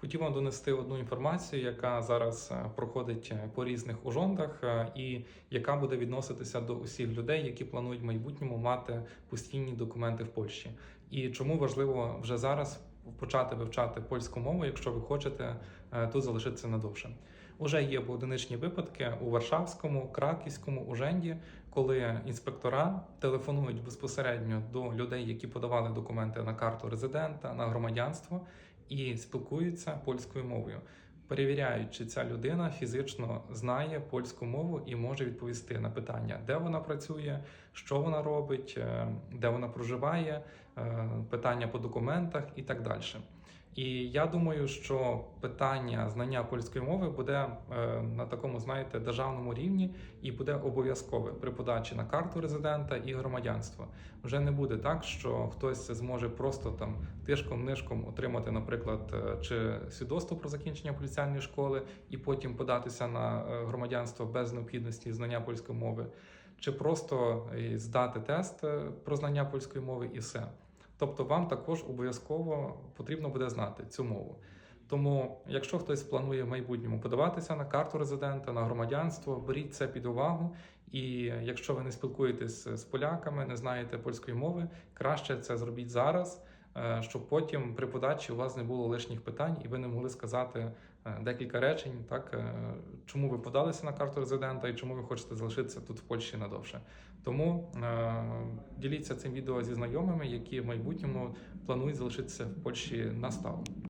Хотів вам донести одну інформацію, яка зараз е, проходить е, по різних ужондах, е, і яка буде відноситися до усіх людей, які планують в майбутньому мати постійні документи в Польщі. І чому важливо вже зараз почати вивчати польську мову, якщо ви хочете тут залишитися надовше. Уже є поодиничні випадки у Варшавському, Краківському уженді, коли інспектора телефонують безпосередньо до людей, які подавали документи на карту резидента, на громадянство, і спілкуються польською мовою. Перевіряють, чи ця людина фізично знає польську мову і може відповісти на питання, де вона працює, що вона робить, е, де вона проживає, е, питання по документах і так далі. І я думаю, що питання знання польської мови буде е, на такому, знаєте, державному рівні і буде обов'язкове при подачі на карту резидента і громадянство. Вже не буде так, що хтось зможе просто там тишком-нишком отримати, наприклад, е, чи свідоцтво про закінчення поліціальної школи і потім податися на е, громадянство без необхідності знання польської мови, чи просто здати тест про знання польської мови і все. Тобто вам також обов'язково потрібно буде знати цю мову. Тому, якщо хтось планує в майбутньому подаватися на карту резидента, на громадянство, беріть це під увагу. І якщо ви не спілкуєтесь з поляками, не знаєте польської мови, краще це зробіть зараз, щоб потім при подачі у вас не було лишніх питань, і ви не могли сказати е, декілька речень, так е, чому ви подалися на карту резидента і чому ви хочете залишитися тут в Польщі надовше. Тому е, діліться цим відео зі знайомими, які в майбутньому планують залишитися в Польщі на стале.